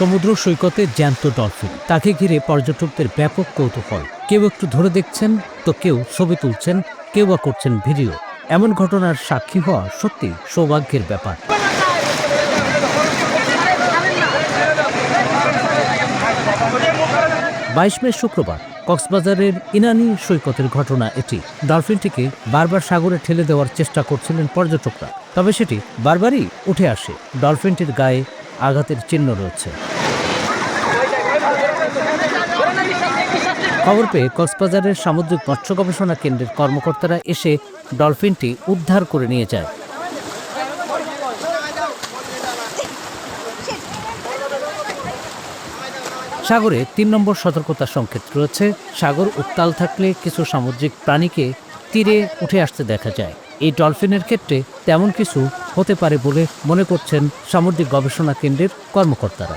সমুদ্র সৈকতে জ্যান্ত ডলফিন। তাকে ঘিরে পর্যটকদের ব্যাপক কৌতূহল। কেউ একটু ধরে দেখছেন তো কেউ ছবি তুলছেন, কেউ বা করছেন ভিডিও। এমন ঘটনার সাক্ষী হওয়া সত্যি সৌভাগ্যের ব্যাপার। বাইশ মে শুক্রবার, কক্সবাজারের ইনানি সৈকতের ঘটনা এটি। ডলফিনটিকে বারবার সাগরে ঠেলে দেওয়ার চেষ্টা করছিলেন পর্যটকরা। তবে সেটি বারবারই উঠে আসে। ডলফিনটির গায়ে আঘাতের চিহ্ন রয়েছে। খবর পেয়ে কক্সবাজারের সামুদ্রিক মৎস্য গবেষণা কেন্দ্রের কর্মকর্তারা এসে ডলফিনটি উদ্ধার করে নিয়ে যায়। সাগরে তিন নম্বর সতর্কতা সংকেত রয়েছে। সাগর উত্তাল থাকলে কিছু সামুদ্রিক প্রাণীকে তীরে উঠে আসতে দেখা যায়। এই ডলফিনের ক্ষেত্রে তেমন কিছু হতে পারে বলে মনে করছেন সামুদ্রিক গবেষণা কেন্দ্রের কর্মকর্তারা।